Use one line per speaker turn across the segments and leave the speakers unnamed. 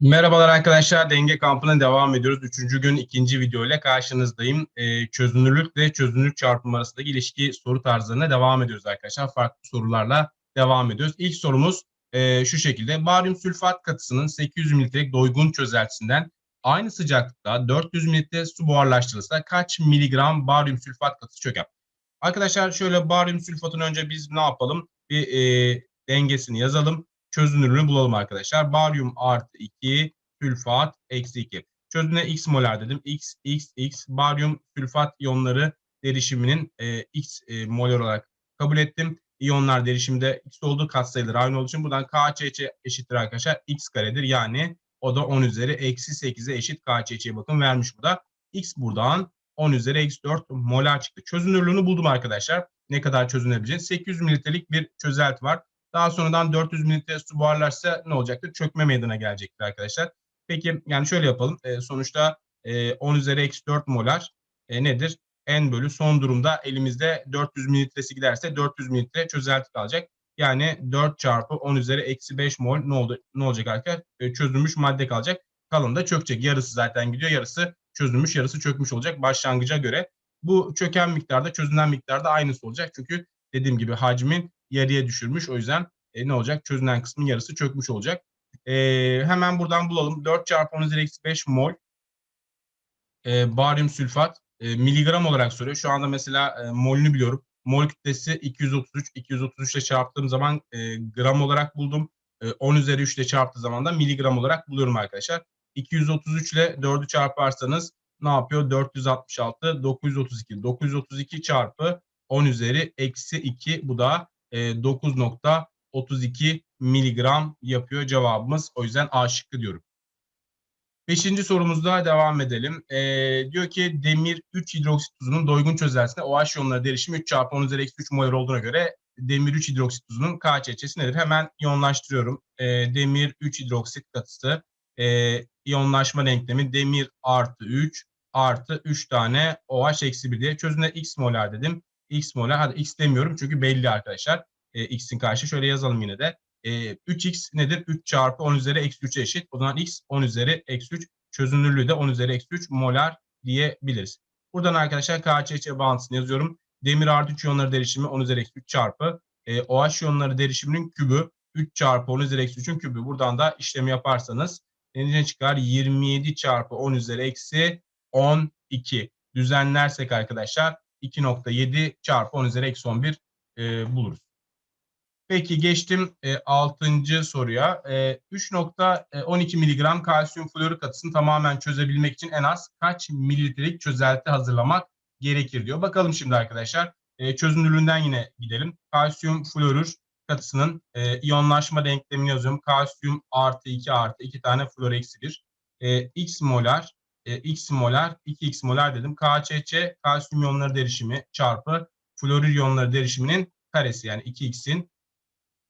Merhabalar arkadaşlar, Denge Kampı'na devam ediyoruz. Üçüncü gün ikinci video ile karşınızdayım. Ee, çözünürlük ve çözünürlük çarpımı arasındaki ilişki soru tarzlarına devam ediyoruz arkadaşlar. Farklı sorularla devam ediyoruz. İlk sorumuz e, şu şekilde. Baryum sülfat katısının 800 mililitrelik doygun çözeltisinden aynı sıcaklıkta 400 mililitre su buharlaştırılırsa kaç miligram baryum sülfat katısı çöker? Arkadaşlar şöyle baryum sülfatın önce biz ne yapalım? Bir e, dengesini yazalım çözünürlüğünü bulalım arkadaşlar. Baryum artı 2, sülfat eksi 2. Çözüne x molar dedim. x, x, x. Baryum sülfat iyonları derişiminin e, x e, molar olarak kabul ettim. İyonlar derişimde x olduğu katsayıları aynı olduğu için buradan KÇC eşittir arkadaşlar. x karedir. Yani o da 10 üzeri eksi 8'e eşit KÇC'ye bakın vermiş bu da. x buradan 10 üzeri eksi 4 molar çıktı. Çözünürlüğünü buldum arkadaşlar. Ne kadar çözünebileceğini. 800 mililitrelik bir çözelti var. Daha sonradan 400 mililitre su buharlarsa ne olacaktır? Çökme meydana gelecektir arkadaşlar. Peki yani şöyle yapalım. E, sonuçta e, 10 üzeri eksi 4 molar e, nedir? N bölü son durumda elimizde 400 mililitresi giderse 400 mililitre çözelti kalacak. Yani 4 çarpı 10 üzeri eksi 5 mol ne, oldu, ne olacak arkadaşlar? E, çözülmüş madde kalacak. Kalan da çökecek. Yarısı zaten gidiyor. Yarısı çözülmüş, yarısı çökmüş olacak başlangıca göre. Bu çöken miktarda çözünen miktarda aynısı olacak. Çünkü dediğim gibi hacmin yarıya düşürmüş. O yüzden e, ne olacak? Çözünen kısmın yarısı çökmüş olacak. E, hemen buradan bulalım. 4 çarpı 10 üzeri eksi 5 mol e, baryum sülfat e, miligram olarak soruyor. Şu anda mesela e, molünü biliyorum. Mol kütlesi 233. 233 ile çarptığım zaman e, gram olarak buldum. E, 10 üzeri 3 ile çarptığı zaman da miligram olarak buluyorum arkadaşlar. 233 ile 4'ü çarparsanız ne yapıyor? 466, 932. 932 çarpı 10 üzeri eksi 2 bu da 9.32 e, miligram yapıyor cevabımız. O yüzden A şıkkı diyorum. Beşinci sorumuzda devam edelim. E, diyor ki demir 3 hidroksit tuzunun doygun çözeltisinde OH iyonları derişimi 3 çarpı 10 üzeri eksi 3 molar olduğuna göre demir 3 hidroksit tuzunun KÇ'si nedir? Hemen iyonlaştırıyorum. E, demir 3 hidroksit katısı e, iyonlaşma denklemi demir artı 3 artı 3 tane OH eksi 1 diye çözüne x molar dedim x molar. Hadi x demiyorum çünkü belli arkadaşlar. E, x'in karşı şöyle yazalım yine de. E, 3x nedir? 3 çarpı 10 üzeri eksi 3 eşit. O zaman x 10 üzeri eksi 3. Çözünürlüğü de 10 üzeri eksi 3 molar diyebiliriz. Buradan arkadaşlar KÇC bağıntısını yazıyorum. Demir artı 3 iyonları derişimi 10 üzeri eksi 3 çarpı e, OH iyonları derişiminin kübü 3 çarpı 10 üzeri eksi 3'ün kübü. Buradan da işlemi yaparsanız ne çıkar? 27 çarpı 10 üzeri eksi 12. Düzenlersek arkadaşlar 2.7 çarpı 10 üzeri eksi 11 e, buluruz. Peki geçtim e, 6. soruya. E, 3.12 miligram kalsiyum florik katısını tamamen çözebilmek için en az kaç mililitrelik çözelti hazırlamak gerekir diyor. Bakalım şimdi arkadaşlar. E, çözünürlüğünden yine gidelim. Kalsiyum florür katısının e, iyonlaşma denklemini yazıyorum. Kalsiyum artı 2 artı 2 tane flor eksi 1. E, x molar e, x molar 2x molar dedim. KÇC kalsiyum iyonları derişimi çarpı florür iyonları derişiminin karesi yani 2x'in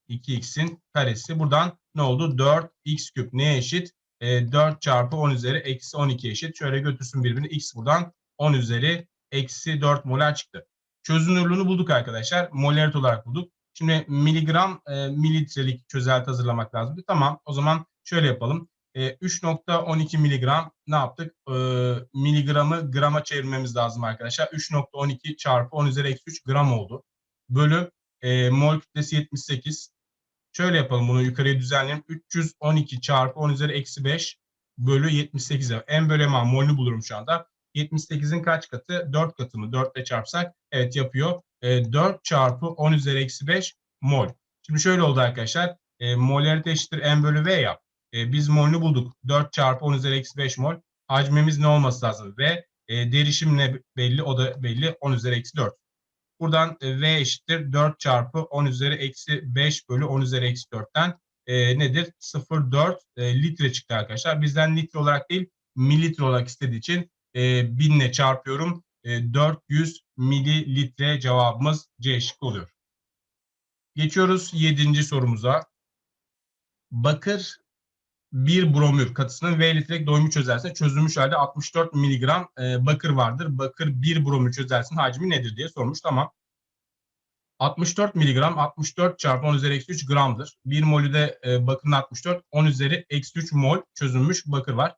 2x'in karesi. Buradan ne oldu? 4x küp neye eşit? E, 4 çarpı 10 üzeri eksi 12 eşit. Şöyle götürsün birbirini. x buradan 10 üzeri eksi 4 molar çıktı. Çözünürlüğünü bulduk arkadaşlar. Molarit olarak bulduk. Şimdi miligram e, mililitrelik çözelti hazırlamak lazım. Tamam o zaman şöyle yapalım e, 3.12 miligram ne yaptık? E, miligramı grama çevirmemiz lazım arkadaşlar. 3.12 çarpı 10 üzeri eksi 3 gram oldu. Bölü e, mol kütlesi 78. Şöyle yapalım bunu yukarıya düzenleyelim. 312 çarpı 10 üzeri eksi 5 bölü 78. En bölü hemen molünü bulurum şu anda. 78'in kaç katı? 4 katı mı? 4 ile çarpsak evet yapıyor. E, 4 çarpı 10 üzeri eksi 5 mol. Şimdi şöyle oldu arkadaşlar. E, molarite eşittir n bölü v yap. E, biz molünü bulduk. 4 çarpı 10 üzeri eksi 5 mol. Hacmimiz ne olması lazım? Ve e, derişim ne belli? O da belli. 10 üzeri eksi 4. Buradan e, V eşittir 4 çarpı 10 üzeri eksi 5 bölü 10 üzeri eksi 4'ten e, nedir? 0,4 e, litre çıktı arkadaşlar. Bizden litre olarak değil mililitre olarak istediği için e, 1000 ile çarpıyorum. E, 400 mililitre cevabımız C şıkkı oluyor. Geçiyoruz 7. sorumuza. Bakır bir bromür katısının V litrelik doymuş çözeltisinde çözülmüş halde 64 miligram e, bakır vardır. Bakır bir bromür çözeltisinin hacmi nedir diye sormuş. Tamam. 64 miligram 64 çarpı 10 üzeri eksi 3 gramdır. 1 molü de e, bakırın 64 10 üzeri eksi 3 mol çözülmüş bakır var.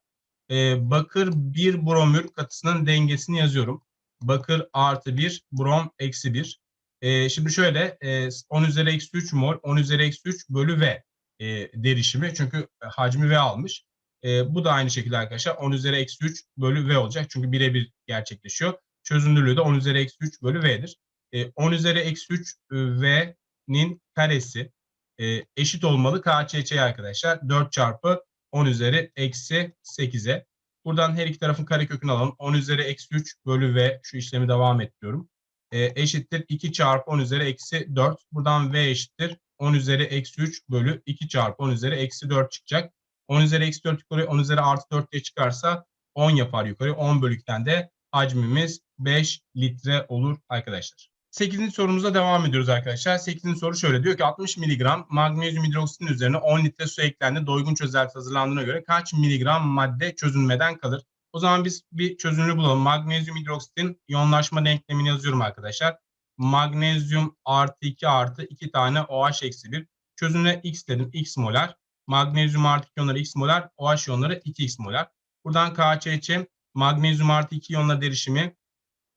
E, bakır 1 bromür katısının dengesini yazıyorum. Bakır artı 1 brom eksi 1. E, şimdi şöyle e, 10 üzeri eksi 3 mol 10 üzeri eksi 3 bölü V e, derişimi. Çünkü e, hacmi V almış. E, bu da aynı şekilde arkadaşlar 10 üzeri eksi 3 bölü V olacak. Çünkü birebir gerçekleşiyor. Çözünürlüğü de 10 üzeri eksi 3 bölü V'dir. E, 10 üzeri eksi 3 e, V'nin karesi e, eşit olmalı KÇÇ'ye arkadaşlar. 4 çarpı 10 üzeri eksi 8'e. Buradan her iki tarafın karekökünü alalım. 10 üzeri eksi 3 bölü V şu işlemi devam ettiriyorum. E, eşittir 2 çarpı 10 üzeri eksi 4. Buradan V eşittir 10 üzeri eksi 3 bölü 2 çarpı 10 üzeri eksi 4 çıkacak. 10 üzeri eksi 4 yukarı 10 üzeri artı 4 diye çıkarsa 10 yapar yukarı. 10 bölükten de hacmimiz 5 litre olur arkadaşlar. 8. sorumuza devam ediyoruz arkadaşlar. 8. soru şöyle diyor ki 60 miligram magnezyum hidroksitin üzerine 10 litre su eklendi. Doygun çözelti hazırlandığına göre kaç miligram madde çözünmeden kalır? O zaman biz bir çözünürlüğü bulalım. Magnezyum hidroksitin yoğunlaşma denklemini yazıyorum arkadaşlar. Magnezyum artı 2 artı 2 tane OH eksi 1. Çözünürlüğe X dedim. X molar. Magnezyum artı 2 iyonları X molar. OH iyonları 2X molar. Buradan KÇÇ magnezyum artı 2 iyonlar derişimi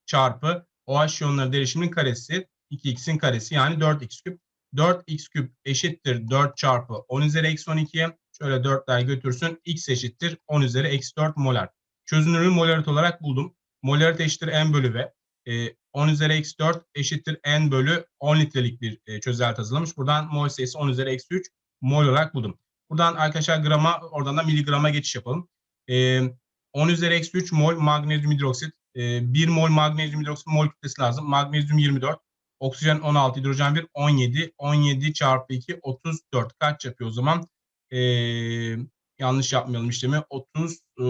çarpı OH iyonları derişiminin karesi 2x'in karesi yani 4x küp. 4x küp eşittir 4 çarpı 10 üzeri eksi 12'ye. Şöyle 4'ler götürsün. x eşittir 10 üzeri eksi 4 molar. Çözünürlüğü molarit olarak buldum. Molarit eşittir n bölü v. E, 10 üzeri eksi 4 eşittir n bölü 10 litrelik bir e, çözelti hazırlamış. Buradan mol sayısı 10 üzeri eksi 3 mol olarak buldum. Buradan arkadaşlar grama oradan da miligrama geçiş yapalım. E, 10 üzeri eksi 3 mol magnezyum hidroksit. E, 1 mol magnezyum hidroksit mol kütlesi lazım. Magnezyum 24. Oksijen 16, hidrojen 1, 17. 17 çarpı 2, 34. Kaç yapıyor o zaman? E, yanlış yapmayalım işlemi. 30, e,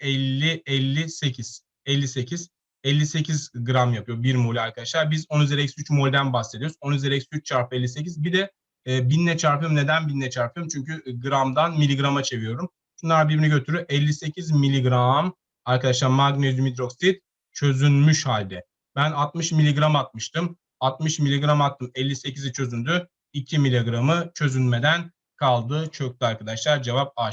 50, 58. 58. 58 gram yapıyor 1 mol arkadaşlar. Biz 10 üzeri eksi 3 molden bahsediyoruz. 10 üzeri eksi 3 çarpı 58. Bir de e, binle çarpıyorum. Neden binle çarpıyorum? Çünkü gramdan miligrama çeviriyorum. Şunlar birbirini götürüyor. 58 miligram arkadaşlar magnezyum hidroksit çözünmüş halde. Ben 60 miligram atmıştım. 60 miligram attım. 58'i çözündü. 2 miligramı çözünmeden kaldı. Çöktü arkadaşlar. Cevap A.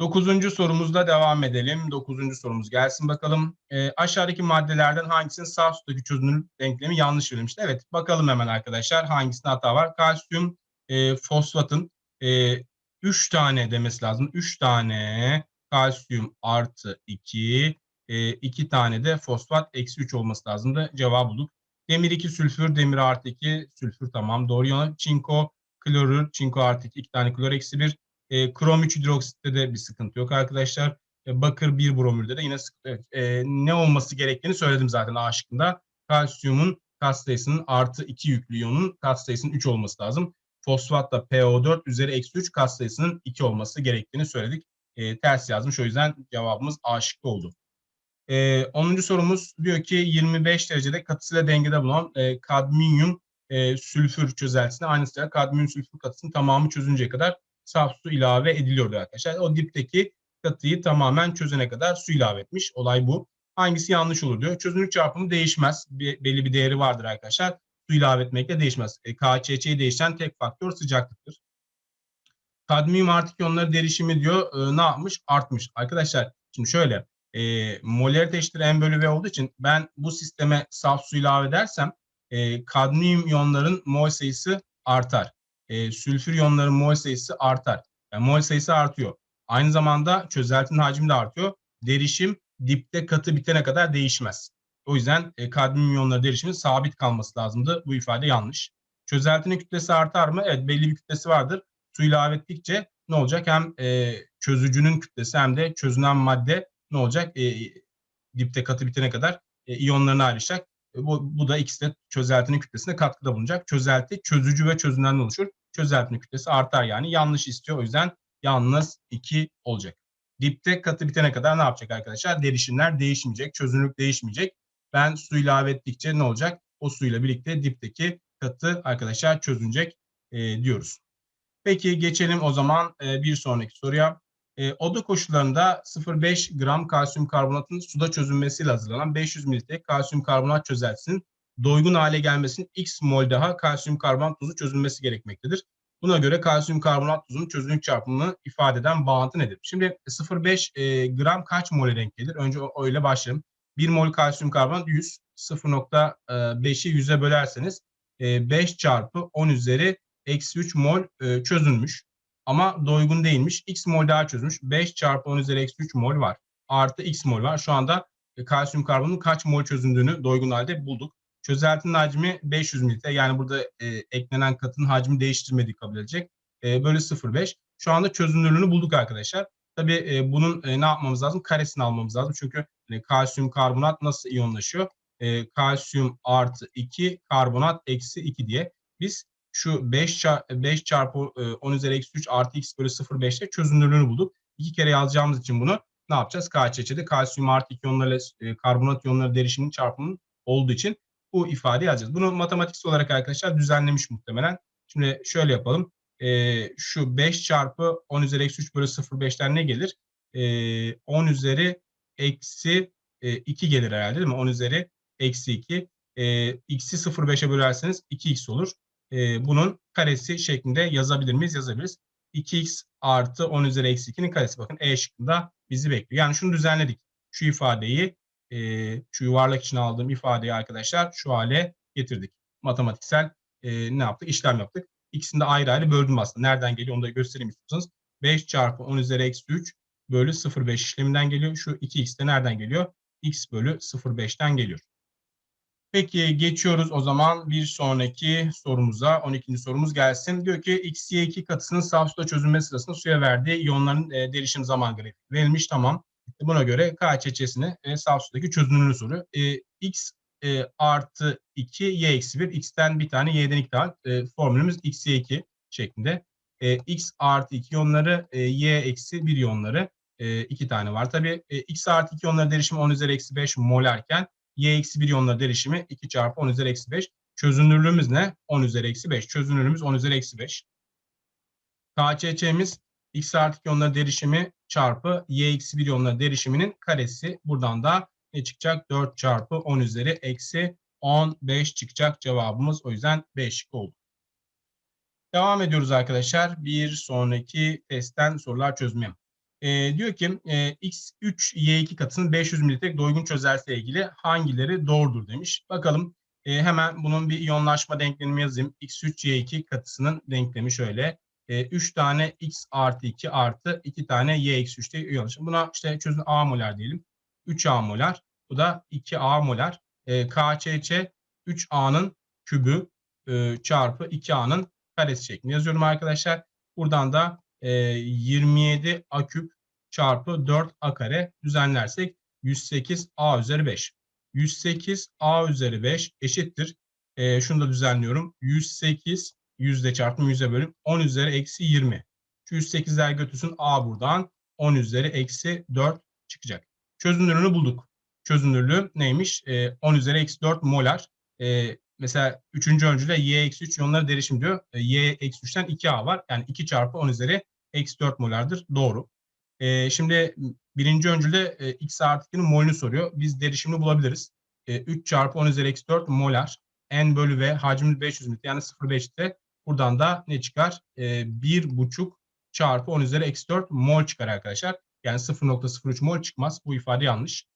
Dokuzuncu sorumuzda devam edelim. Dokuzuncu sorumuz gelsin bakalım. E, aşağıdaki maddelerden hangisinin sağ üstteki çözünürlük denklemi yanlış verilmişti? Evet bakalım hemen arkadaşlar hangisinde hata var. Kalsiyum e, fosfatın e, 3 tane demesi lazım. 3 tane kalsiyum artı 2, e, 2 tane de fosfat eksi 3 olması lazımdı. Cevabı bulduk. Demir 2 sülfür, demir artı 2 sülfür tamam doğru yana. Çinko, klorür, çinko artı 2, 2 tane klor eksi 1. E, krom 3 hidroksitte de bir sıkıntı yok arkadaşlar. E, bakır 1 bromürde de yine sıkıntı yok. E, ne olması gerektiğini söyledim zaten A şıkkında. Kalsiyumun kat sayısının artı 2 yüklü iyonun kat sayısının 3 olması lazım. Fosfatta PO4 üzeri eksi 3 kat sayısının 2 olması gerektiğini söyledik. E, ters yazmış o yüzden cevabımız A şıkkı oldu. E, 10. sorumuz diyor ki 25 derecede katısıyla dengede bulunan e, kadmiyum e, sülfür çözeltisine aynı sırada kadmiyum sülfür katısının tamamı çözünceye kadar saf su ilave ediliyordu arkadaşlar. O dipteki katıyı tamamen çözene kadar su ilave etmiş. Olay bu. Hangisi yanlış olur diyor. Çözünürlük çarpımı değişmez. Bir, belli bir değeri vardır arkadaşlar. Su ilave etmekle değişmez. E, KÇÇ'yi değişen tek faktör sıcaklıktır. Kadmiyum artık iyonları derişimi diyor e, ne yapmış? Artmış. Arkadaşlar şimdi şöyle e, molarite eşittir n bölü v olduğu için ben bu sisteme saf su ilave edersem e, kadmiyum iyonların mol sayısı artar e, sülfür iyonların mol sayısı artar. Yani mol sayısı artıyor. Aynı zamanda çözeltinin hacmi de artıyor. Derişim dipte katı bitene kadar değişmez. O yüzden e, kadmiyum iyonları derişimi sabit kalması lazımdı. Bu ifade yanlış. Çözeltinin kütlesi artar mı? Evet belli bir kütlesi vardır. Su ilave ettikçe ne olacak? Hem e, çözücünün kütlesi hem de çözünen madde ne olacak? E, dipte katı bitene kadar e, iyonlarını ayrışacak. E, bu, bu da ikisi de çözeltinin kütlesine katkıda bulunacak. Çözelti çözücü ve çözünenden oluşur. Çözeltinin kütlesi artar yani. Yanlış istiyor. O yüzden yalnız 2 olacak. Dipte katı bitene kadar ne yapacak arkadaşlar? Derişimler değişmeyecek. Çözünürlük değişmeyecek. Ben su ilave ettikçe ne olacak? O suyla birlikte dipteki katı arkadaşlar çözünecek e, diyoruz. Peki geçelim o zaman e, bir sonraki soruya. E, oda koşullarında 0,5 gram kalsiyum karbonatın suda çözünmesiyle hazırlanan 500 mililitre kalsiyum karbonat çözeltisinin doygun hale gelmesinin x mol daha kalsiyum karbonat tuzu çözülmesi gerekmektedir. Buna göre kalsiyum karbonat tuzunun çözünürlük çarpımını ifade eden bağıntı nedir? Şimdi 0,5 e, gram kaç mole denk gelir? Önce o, öyle başlayalım. 1 mol kalsiyum karbonat 100. 0.5'i 100'e bölerseniz e, 5 çarpı 10 üzeri eksi 3 mol e, çözülmüş. Ama doygun değilmiş. X mol daha çözülmüş. 5 çarpı 10 üzeri eksi 3 mol var. Artı X mol var. Şu anda e, kalsiyum karbonun kaç mol çözündüğünü doygun halde bulduk. Çözeltinin hacmi 500 mililitre. Yani burada e, eklenen katının hacmi değiştirmediği kabul edilecek. E, böyle 0,5. Şu anda çözünürlüğünü bulduk arkadaşlar. Tabii e, bunun e, ne yapmamız lazım? Karesini almamız lazım. Çünkü e, kalsiyum karbonat nasıl iyonlaşıyor? E, kalsiyum artı 2, karbonat eksi 2 diye. Biz şu 5, çar 5 çarpı e, 10 üzeri eksi 3 artı x bölü 0,5'te çözünürlüğünü bulduk. İki kere yazacağımız için bunu ne yapacağız? KÇÇ'de kalsiyum artı 2 iyonlarla e, karbonat iyonları derişiminin çarpımının olduğu için bu ifade yazacağız. Bunu matematiksel olarak arkadaşlar düzenlemiş muhtemelen. Şimdi şöyle yapalım. E, şu 5 çarpı 10 üzeri eksi 3 bölü 0,5'ten ne gelir? E, 10 üzeri eksi e, 2 gelir herhalde değil mi? 10 üzeri eksi 2. E, x'i 0,5'e bölerseniz 2x olur. E, bunun karesi şeklinde yazabilir miyiz? Yazabiliriz. 2x artı 10 üzeri eksi 2'nin karesi. Bakın E şıkkında bizi bekliyor. Yani şunu düzenledik. Şu ifadeyi e, şu yuvarlak için aldığım ifadeyi arkadaşlar şu hale getirdik. Matematiksel e, ne yaptık? İşlem yaptık. İkisini de ayrı ayrı böldüm aslında. Nereden geliyor onu da göstereyim istiyorsanız. 5 çarpı 10 üzeri eksi 3 bölü 0,5 işleminden geliyor. Şu 2x de nereden geliyor? x bölü 0,5'ten geliyor. Peki geçiyoruz o zaman bir sonraki sorumuza. 12. sorumuz gelsin. Diyor ki XY2 katısının saf suda çözülmesi sırasında suya verdiği iyonların e, derişim zaman grafiği verilmiş. Tamam. Buna göre KÇÇ'sini e, saf sudaki çözünürlüğünü soruyor. E, X e, artı 2, Y eksi 1. X'ten bir tane, Y'den iki tane. E, formülümüz XY2 şeklinde. E, X artı 2 iyonları, e, Y eksi 1 iyonları e, iki tane var. Tabii e, X artı 2 iyonları derişimi 10 üzeri eksi 5 molarken Y eksi 1 iyonları derişimi 2 çarpı 10 üzeri eksi 5. Çözünürlüğümüz ne? 10 üzeri eksi 5. Çözünürlüğümüz 10 üzeri eksi 5. KÇÇ'miz X artı 2 iyonları derişimi çarpı Y eksi 1 iyonları derişiminin karesi. Buradan da ne çıkacak? 4 çarpı 10 üzeri eksi 15 çıkacak cevabımız. O yüzden 5 oldu. Devam ediyoruz arkadaşlar. Bir sonraki testten sorular çözmeye. E, diyor ki e, X3 Y2 katısının 500 mililitre doygun çözeltiyle ilgili hangileri doğrudur demiş. Bakalım e, hemen bunun bir iyonlaşma denklemini yazayım. X3 Y2 katısının denklemi şöyle. E, 3 tane X artı 2 artı 2 tane Y eksi 3 diye iyonlaşma. Buna işte çözün A molar diyelim. 3A molar. Bu da 2A molar. E, KÇÇ 3A'nın kübü e, çarpı 2A'nın karesi şeklinde yazıyorum arkadaşlar. Buradan da e, 27 A küp çarpı 4 A kare düzenlersek 108 A üzeri 5. 108 A üzeri 5 eşittir. E, şunu da düzenliyorum. 108 yüzde çarpım yüzde bölüm 10 üzeri eksi 20. Şu 108'ler götürsün A buradan 10 üzeri eksi 4 çıkacak. Çözünürlüğünü bulduk. Çözünürlüğü neymiş? E, 10 üzeri eksi 4 molar. E, mesela 3. öncüde Y eksi 3 iyonları derişim diyor. E, y eksi 3'ten 2A var. Yani 2 çarpı 10 üzeri eksi 4 molardır. Doğru. E, şimdi birinci öncülde e, X artı 2'nin molünü soruyor. Biz derişimini bulabiliriz. E, 3 çarpı 10 üzeri eksi 4 molar. N bölü V hacmi 500 mililitre yani 0,5'te. Buradan da ne çıkar? E, 1,5 çarpı 10 üzeri eksi 4 mol çıkar arkadaşlar. Yani 0,03 mol çıkmaz. Bu ifade yanlış.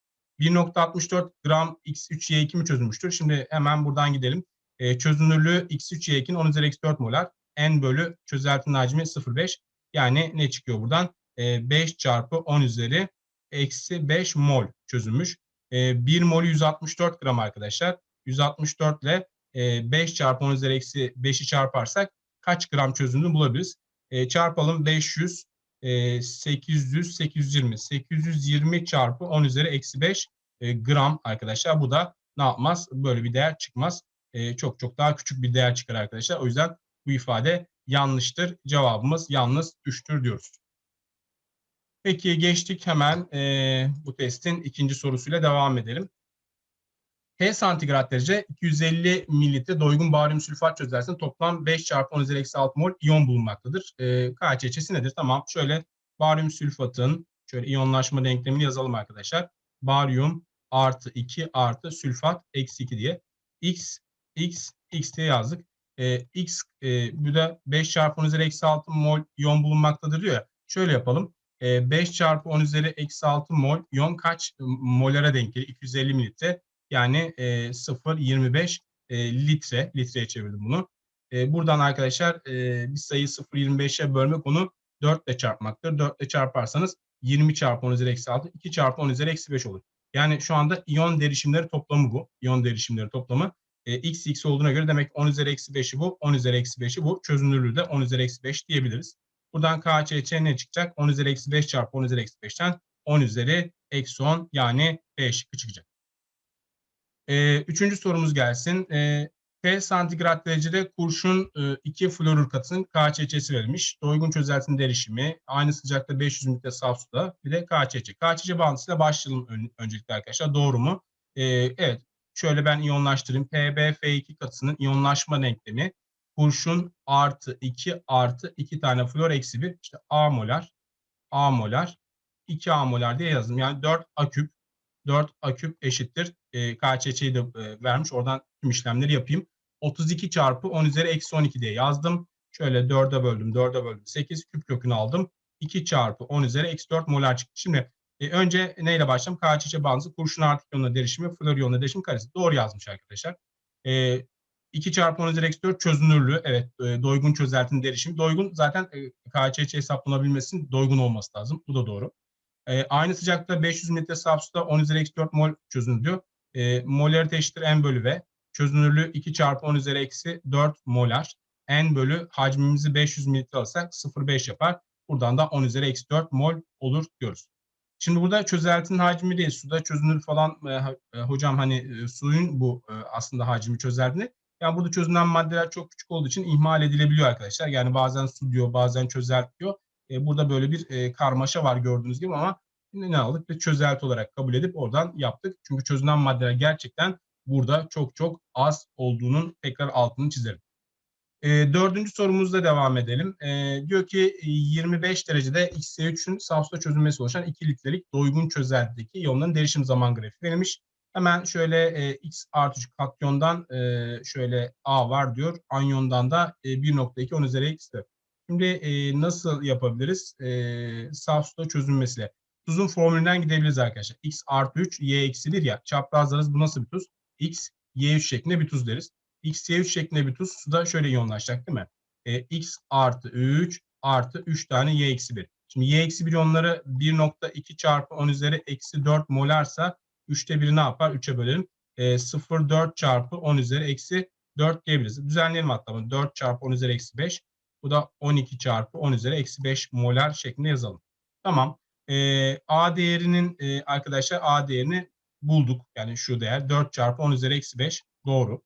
1.64 gram X3Y2 mi çözülmüştür? Şimdi hemen buradan gidelim. E, çözünürlüğü X3Y2'nin 10 üzeri eksi 4 molar. N bölü çözeltinin hacmi 0,5. Yani ne çıkıyor buradan? E, 5 çarpı 10 üzeri eksi 5 mol çözülmüş. E, 1 molü 164 gram arkadaşlar. 164 ile e, 5 çarpı 10 üzeri eksi 5'i çarparsak kaç gram çözündüğünü bulabiliriz. E, çarpalım 500 e, 800, 820. 820 çarpı 10 üzeri eksi 5 e, gram arkadaşlar. Bu da ne yapmaz? Böyle bir değer çıkmaz. E, çok çok daha küçük bir değer çıkar arkadaşlar. O yüzden bu ifade yanlıştır. Cevabımız yalnız 3'tür diyoruz. Peki geçtik hemen e, bu testin ikinci sorusuyla devam edelim. T santigrat derece 250 mililitre doygun baryum sülfat çözersinde toplam 5 çarpı 10 üzeri eksi 6 mol iyon bulunmaktadır. E, KÇÇ'si nedir? Tamam şöyle baryum sülfatın şöyle iyonlaşma denklemini yazalım arkadaşlar. Baryum artı 2 artı sülfat eksi 2 diye. x, x, x diye yazdık. E, x e, bu da 5 çarpı 10 üzeri eksi 6 mol iyon bulunmaktadır diyor ya. Şöyle yapalım. E, 5 çarpı 10 üzeri eksi 6 mol iyon kaç molara denk gelir? 250 mililitre. Yani e, 0,25 e, litre. Litreye çevirdim bunu. E, buradan arkadaşlar e, bir sayı 0,25'e bölmek onu 4 ile çarpmaktır. 4 ile çarparsanız 20 çarpı 10 üzeri eksi 6, 2 çarpı 10 üzeri eksi 5 olur. Yani şu anda iyon derişimleri toplamı bu. İyon derişimleri toplamı. E, x x olduğuna göre demek 10 üzeri eksi 5'i bu, 10 üzeri eksi 5'i bu. Çözünürlüğü de 10 üzeri eksi 5 diyebiliriz. Buradan KÇÇ ne çıkacak? 10 üzeri eksi 5 çarpı 10 üzeri eksi 5'ten 10 üzeri eksi 10 yani B şıkkı çıkacak. E, üçüncü sorumuz gelsin. E, T santigrat derecede kurşun 2 e, florür katının KÇÇ'si verilmiş. Doygun çözeltinin derişimi aynı sıcakta 500 mililitre saf suda bir de KÇÇ. KÇÇ bağıntısıyla başlayalım ön, öncelikle arkadaşlar. Doğru mu? Ee, evet. Şöyle ben iyonlaştırayım. PbF2 katısının iyonlaşma denklemi kurşun artı 2 artı 2 tane flor eksi 1 işte A molar A molar 2 A molar diye yazdım. Yani 4 A küp 4 A küp eşittir. E, KÇÇ'yi de e, vermiş. Oradan tüm işlemleri yapayım. 32 çarpı 10 üzeri eksi 12 diye yazdım. Şöyle 4'e böldüm, 4'e böldüm. 8 küp kökünü aldım. 2 çarpı 10 üzeri eksi 4 molar çıktı. Şimdi e, önce neyle başlayalım? KÇÇ bağıntısı kurşun artık iyonla derişimi, flor iyonla derişimi karesi. Doğru yazmış arkadaşlar. E, 2 çarpı 10 üzeri eksi 4 çözünürlüğü. Evet e, doygun çözeltinin derişimi. Doygun zaten e, KÇÇ hesaplanabilmesi doygun olması lazım. Bu da doğru. E, aynı sıcakta 500 mililitre saf suda 10 üzeri eksi 4 mol çözünürlüğü. E, molarite eşittir n bölü v. Çözünürlüğü 2 çarpı 10 üzeri eksi 4 molar. N bölü hacmimizi 500 mililitre alırsak 0,5 yapar. Buradan da 10 üzeri eksi 4 mol olur diyoruz. Şimdi burada çözeltinin hacmi değil, suda çözünür falan e, e, hocam hani e, suyun bu e, aslında hacmi çözeltini. Yani burada çözünen maddeler çok küçük olduğu için ihmal edilebiliyor arkadaşlar. Yani bazen su diyor, bazen çözelti diyor. E, burada böyle bir e, karmaşa var gördüğünüz gibi ama ne aldık? Bir çözelti olarak kabul edip oradan yaptık. Çünkü çözünen maddeler gerçekten burada çok çok az olduğunun tekrar altını çizelim. E, dördüncü sorumuzda devam edelim. E, diyor ki 25 derecede XC3'ün safsuda çözülmesi oluşan 2 litrelik doygun çözeltideki iyonların derişim zaman grafiği verilmiş. Hemen şöyle e, X artı 3 katyondan e, şöyle A var diyor. Anyondan da e, 1.2 10 üzeri X'tir. Şimdi e, nasıl yapabiliriz? E, saf suda çözünmesiyle. Tuzun formülünden gidebiliriz arkadaşlar. X artı 3, Y eksi 1 ya. Çaprazlarız bu nasıl bir tuz? X, Y3 şeklinde bir tuz deriz. X, Y3 şeklinde bir tuz suda şöyle iyonlaşacak değil mi? E, X artı 3 artı 3 tane Y eksi 1. Şimdi Y eksi 1 iyonları 1.2 çarpı 10 üzeri eksi 4 molarsa 3'te 1'i ne yapar? 3'e bölelim. E, 0,4 çarpı 10 üzeri eksi 4 diyebiliriz. Düzenleyelim hatta bunu. 4 çarpı 10 üzeri eksi 5. Bu da 12 çarpı 10 üzeri eksi 5 molar şeklinde yazalım. Tamam. E, A değerinin e, arkadaşlar A değerini bulduk. Yani şu değer 4 çarpı 10 üzeri eksi 5 doğru.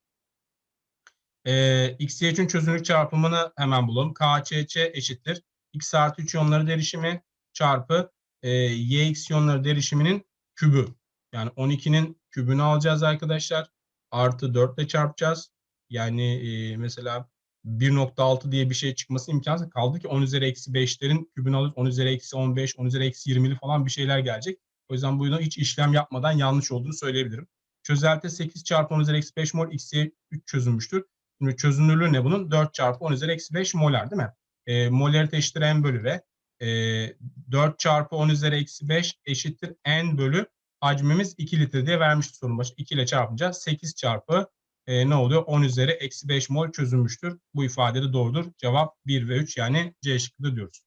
E, x, için çözünürlük çarpımını hemen bulalım. KÇÇ eşittir. X artı 3 iyonları derişimi çarpı e, y eksi iyonları derişiminin kübü. Yani 12'nin kübünü alacağız arkadaşlar. Artı 4 ile çarpacağız. Yani e, mesela 1.6 diye bir şey çıkması imkansız. Kaldı ki 10 üzeri eksi 5'lerin kübünü alıp 10 üzeri eksi 15, 10 üzeri eksi 20'li falan bir şeyler gelecek. O yüzden bu hiç işlem yapmadan yanlış olduğunu söyleyebilirim. Çözelti 8 çarpı 10 üzeri eksi 5 mol x'ye 3 çözülmüştür. Şimdi çözünürlüğü ne bunun? 4 çarpı 10 üzeri eksi 5 molar değil mi? E, molarite eşittir n bölü v. E, 4 çarpı 10 üzeri eksi 5 eşittir n bölü hacmimiz 2 litre diye vermişti sorun başı. 2 ile çarpınca 8 çarpı e, ne oluyor? 10 üzeri eksi 5 mol çözülmüştür. Bu ifade de doğrudur. Cevap 1 ve 3 yani C şıkkıda diyoruz.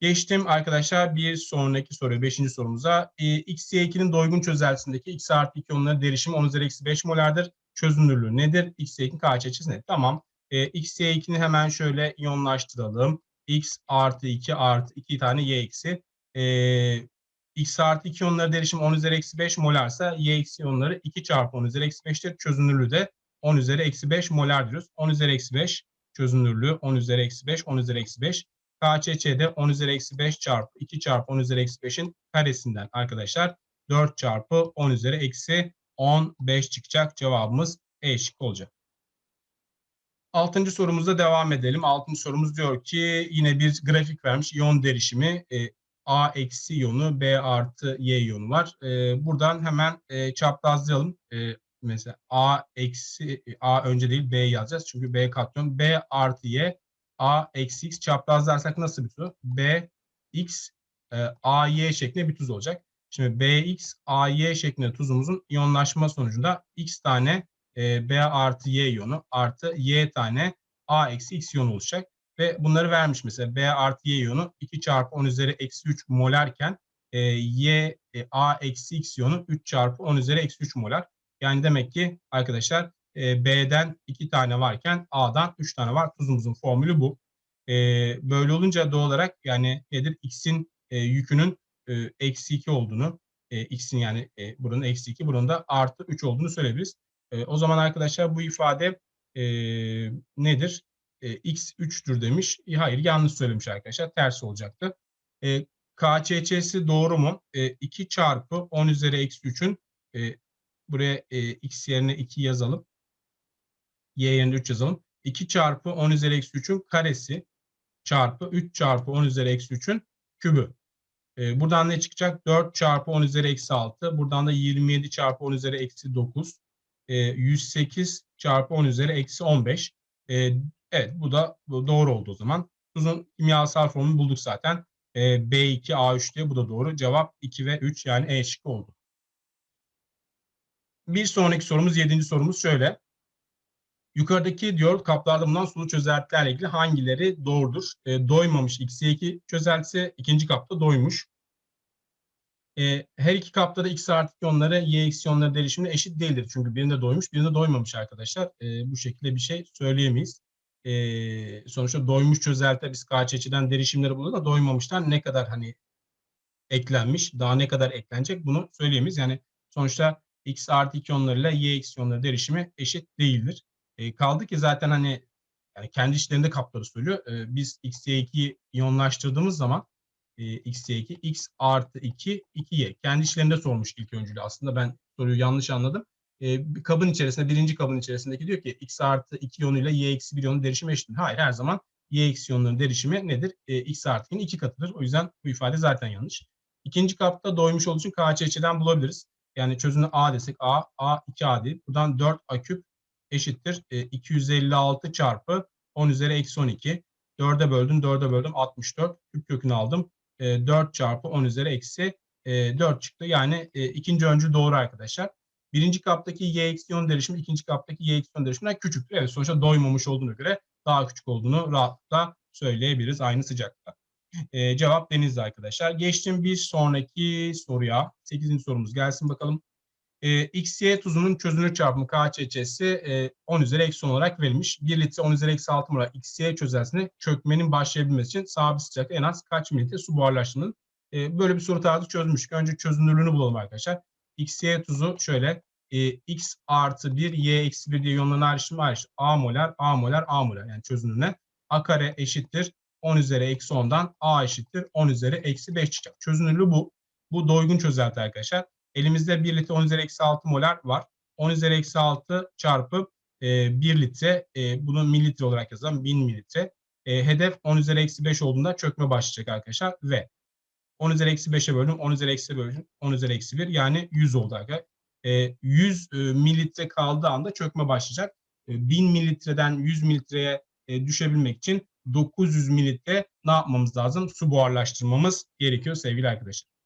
Geçtim arkadaşlar bir sonraki soruya, beşinci sorumuza. E, XY2'nin doygun çözeltisindeki X artı 2 onların derişimi 10 üzeri eksi 5 molardır. Çözünürlüğü nedir? XY2'nin KÇ'si nedir? Tamam. E, XY2'ni hemen şöyle iyonlaştıralım. X artı 2 artı 2 tane Y eksi. E, X artı 2 iyonları derişim 10 üzeri eksi 5 molarsa Y eksi iyonları 2 çarpı 10 üzeri eksi 5'tir. Çözünürlüğü de 10 üzeri eksi 5 molar diyoruz. 10 üzeri eksi 5 çözünürlüğü 10 üzeri eksi 5, 10 üzeri eksi 5. KÇÇ'de 10 üzeri eksi 5 çarpı 2 çarpı 10 üzeri eksi 5'in karesinden arkadaşlar 4 çarpı 10 üzeri eksi 15 çıkacak cevabımız E şık olacak. Altıncı sorumuzda devam edelim. Altıncı sorumuz diyor ki yine bir grafik vermiş. İyon derişimi e, A eksi iyonu, B artı Y iyonu var. E, buradan hemen e, çaprazlayalım. E, mesela A eksi A önce değil B yazacağız. Çünkü B katyon. B artı Y A eksi X çaprazlarsak nasıl bir tuz? B X e, A Y şeklinde bir tuz olacak. Şimdi BX AY şeklinde tuzumuzun iyonlaşma sonucunda X tane e, B artı Y iyonu artı Y tane A eksi X iyonu olacak. Ve bunları vermiş mesela B artı Y iyonu 2 çarpı 10 üzeri eksi 3 molarken e, Y e, A eksi X iyonu 3 çarpı 10 üzeri eksi 3 molar. Yani demek ki arkadaşlar e, B'den 2 tane varken A'dan 3 tane var. Tuzumuzun formülü bu. E, böyle olunca doğal olarak yani nedir? X'in e, yükünün e, eksi 2 olduğunu, e, x'in yani e, buranın eksi 2, buranın da artı 3 olduğunu söyleyebiliriz. E, o zaman arkadaşlar bu ifade e, nedir? E, x 3'tür demiş. E, hayır yanlış söylemiş arkadaşlar. Tersi olacaktı. E, KÇÇ'si doğru mu? E, 2 çarpı 10 üzeri eksi 3'ün e, buraya e, x yerine 2 yazalım. Y yerine 3 yazalım. 2 çarpı 10 üzeri eksi 3'ün karesi çarpı 3 çarpı 10 üzeri eksi 3'ün kübü. E, buradan ne çıkacak? 4 çarpı 10 üzeri eksi 6. Buradan da 27 çarpı 10 üzeri eksi 9. E, 108 çarpı 10 üzeri eksi 15. E, evet bu da doğru oldu o zaman. Tuzun kimyasal formunu bulduk zaten. E, B2A3 diye bu da doğru. Cevap 2 ve 3 yani E şıkkı oldu. Bir sonraki sorumuz, yedinci sorumuz şöyle. Yukarıdaki diyor kaplarda bulunan sulu çözeltilerle ilgili hangileri doğrudur? E, doymamış X2 çözeltisi, ikinci kapta doymuş. E, her iki kapta da X artı iyonları Y eksi iyonları derişimine eşit değildir. Çünkü birinde doymuş, birinde doymamış arkadaşlar. E, bu şekilde bir şey söyleyemeyiz. E, sonuçta doymuş çözelti biz KÇÇ'den derişimleri buluyor da doymamıştan ne kadar hani eklenmiş, daha ne kadar eklenecek bunu söyleyemeyiz. Yani sonuçta X artı iyonlarıyla Y eksi derişimi eşit değildir. E, kaldı ki zaten hani yani kendi işlerinde kapları söylüyor. E, biz XY2'yi iyonlaştırdığımız zaman e, XY2 X artı 2 2Y. Kendi işlerinde sormuş ilk öncülü. Aslında ben soruyu yanlış anladım. E, kabın içerisinde birinci kabın içerisindeki diyor ki X artı 2 iyonuyla Y eksi 1 iyonun derişimi eşittir. Hayır her zaman Y eksi iyonların derişimi nedir? E, X artı 2'nin 2 katıdır. O yüzden bu ifade zaten yanlış. İkinci kapta doymuş olduğu için KÇÇ'den bulabiliriz. Yani çözünü A desek A, A 2A değil. Buradan 4 A küp eşittir e, 256 çarpı 10 üzeri eksi 12. 4'e böldüm, 4'e böldüm 64. Küp kökünü aldım. E, 4 çarpı 10 üzeri eksi e, 4 çıktı. Yani e, ikinci öncül doğru arkadaşlar. Birinci kaptaki y eksi 10 derişimi ikinci kaptaki y eksi 10 derişiminden küçüktür. Evet sonuçta doymamış olduğuna göre daha küçük olduğunu rahatlıkla söyleyebiliriz aynı sıcakta. E, cevap denizli arkadaşlar. Geçtim bir sonraki soruya. 8. sorumuz gelsin bakalım e, XY tuzunun çözünür çarpımı KÇÇ'si e, 10 üzeri eksi 10 olarak verilmiş. 1 litre 10 üzeri eksi 6 molar XY çözelsine çökmenin başlayabilmesi için sabit sıcakta en az kaç mililitre su buharlaştırılır? E, böyle bir soru tarzı çözmüştük. Önce çözünürlüğünü bulalım arkadaşlar. XY tuzu şöyle e, X artı 1, Y eksi 1 diye yolların ayrışımı ayrıştır. A molar, A molar, A molar yani çözünürlüğüne. A kare eşittir 10 üzeri eksi 10'dan A eşittir 10 üzeri eksi 5 çıkacak. Çözünürlüğü bu. Bu doygun çözelti arkadaşlar. Elimizde 1 litre 10 üzeri eksi 6 molar var. 10 üzeri eksi 6 çarpı e, 1 litre e, bunu mililitre olarak yazalım 1000 mililitre. E, hedef 10 üzeri eksi 5 olduğunda çökme başlayacak arkadaşlar ve 10 üzeri eksi 5'e böldüm 10 üzeri eksi böldüm 10 üzeri eksi 1 yani 100 oldu arkadaşlar. E, 100 e, mililitre kaldığı anda çökme başlayacak. E, 1000 mililitreden 100 mililitreye e, düşebilmek için 900 mililitre ne yapmamız lazım? Su buharlaştırmamız gerekiyor sevgili arkadaşlar.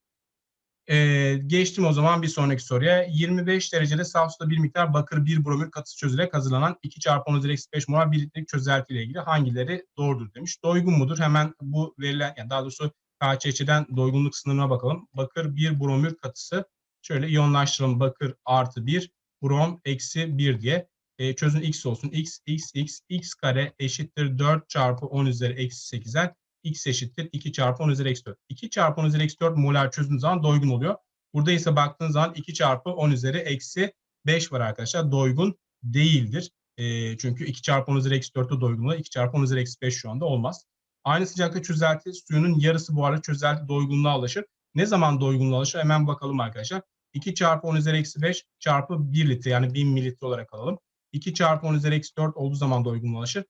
Ee, geçtim o zaman bir sonraki soruya. 25 derecede saf suda bir miktar bakır bir bromür katısı çözülerek hazırlanan 2 çarpı 10 eksi 5 molar bir litrelik çözelti ile ilgili hangileri doğrudur demiş. Doygun mudur? Hemen bu verilen yani daha doğrusu KÇÇ'den doygunluk sınırına bakalım. Bakır bir bromür katısı şöyle iyonlaştıralım. Bakır artı 1 brom eksi 1 diye e, çözün x olsun. x, x, x, x kare eşittir 4 çarpı 10 üzeri eksi 8'den x eşittir 2 çarpı 10 üzeri eksi 4. 2 çarpı 10 üzeri eksi 4 molar çözdüğünüz zaman doygun oluyor. Burada ise baktığınız zaman 2 çarpı 10 üzeri eksi 5 var arkadaşlar. Doygun değildir. E, çünkü 2 çarpı 10 üzeri eksi 4'te doygun oluyor. 2 çarpı 10 üzeri eksi 5 şu anda olmaz. Aynı sıcaklıkta çözelti suyunun yarısı buharlı çözelti doygunluğa ulaşır. Ne zaman doygunluğa ulaşır? Hemen bakalım arkadaşlar. 2 çarpı 10 üzeri eksi 5 çarpı 1 litre yani 1000 mililitre olarak alalım. 2 çarpı 10 üzeri eksi 4 olduğu zaman doygunluğa ulaşır.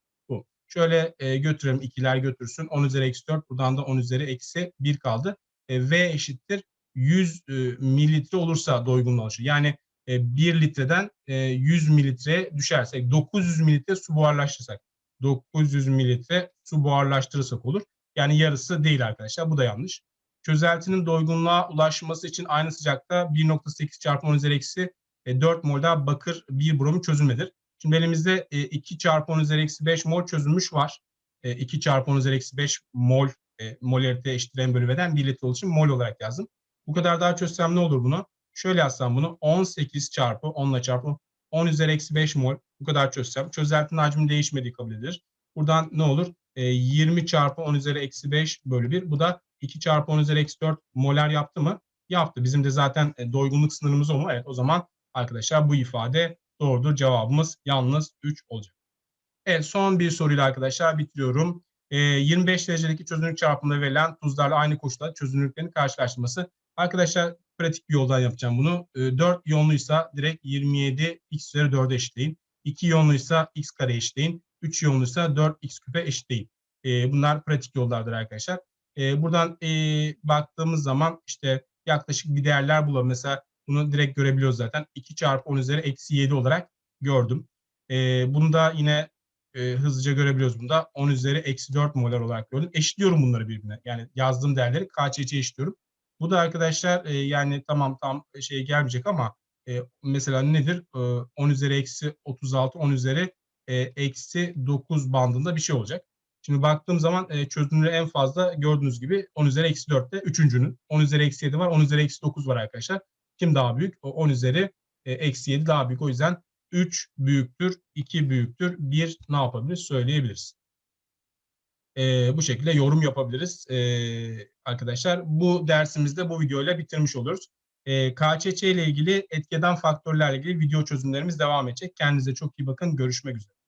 Şöyle e, götürelim ikiler götürsün. 10 üzeri eksi 4 buradan da 10 üzeri eksi 1 kaldı. E, v eşittir 100 e, mililitre olursa doygunlaşır. Yani e, 1 litreden e, 100 mililitreye düşersek 900 mililitre su buharlaştırsak 900 mililitre su buharlaştırırsak olur. Yani yarısı değil arkadaşlar. Bu da yanlış. Çözeltinin doygunluğa ulaşması için aynı sıcakta 1.8 çarpı 10 üzeri eksi 4 mol daha bakır 1 bromu çözülmedir. Şimdi elimizde 2 çarpı 10 üzeri eksi 5 mol çözülmüş var. 2 çarpı 10 üzeri eksi 5 mol e, molarite eşittir en bölü V'den 1 litre için mol olarak yazdım. Bu kadar daha çözsem ne olur bunu? Şöyle yazsam bunu 18 çarpı 10 ile çarpı 10 üzeri eksi 5 mol bu kadar çözsem. Çözeltinin hacmi değişmediği kabul edilir. Buradan ne olur? E, 20 çarpı 10 üzeri eksi 5 bölü 1. Bu da 2 çarpı 10 üzeri eksi 4 molar yaptı mı? Yaptı. Bizim de zaten e, doygunluk sınırımız o mu? Evet o zaman arkadaşlar bu ifade doğrudur. Cevabımız yalnız 3 olacak. Evet son bir soruyla arkadaşlar bitiriyorum. E, 25 derecelik çözünürlük çarpımında verilen tuzlarla aynı koşulda çözünürlüklerin karşılaştırması. Arkadaşlar pratik bir yoldan yapacağım bunu. E, 4 iyonluysa direkt 27 x üzeri 4'e eşitleyin. 2 iyonluysa x kare eşitleyin. 3 iyonluysa 4x küpe eşitleyin. E, bunlar pratik yollardır arkadaşlar. E, buradan e, baktığımız zaman işte yaklaşık bir değerler bulalım. Mesela bunu direkt görebiliyoruz zaten. 2 çarpı 10 üzeri eksi 7 olarak gördüm. E, bunu da yine e, hızlıca görebiliyoruz bunda. 10 üzeri eksi 4 molar olarak gördüm. Eşitliyorum bunları birbirine. Yani yazdığım değerleri KÇÇ eşitliyorum. Bu da arkadaşlar e, yani tamam tam şey gelmeyecek ama e, mesela nedir? E, 10 üzeri eksi 36, 10 üzeri e, eksi 9 bandında bir şey olacak. Şimdi baktığım zaman e, çözünürlüğü en fazla gördüğünüz gibi 10 üzeri eksi 4'te üçüncünün. 10 üzeri eksi 7 var, 10 üzeri eksi 9 var arkadaşlar. Kim daha büyük? O 10 üzeri e, eksi 7 daha büyük. O yüzden 3 büyüktür, 2 büyüktür, 1 ne yapabiliriz söyleyebiliriz. E, bu şekilde yorum yapabiliriz e, arkadaşlar. Bu dersimizde bu videoyla bitirmiş oluruz. E, KÇÇ ile ilgili etkeden faktörlerle ilgili video çözümlerimiz devam edecek. Kendinize çok iyi bakın. Görüşmek üzere.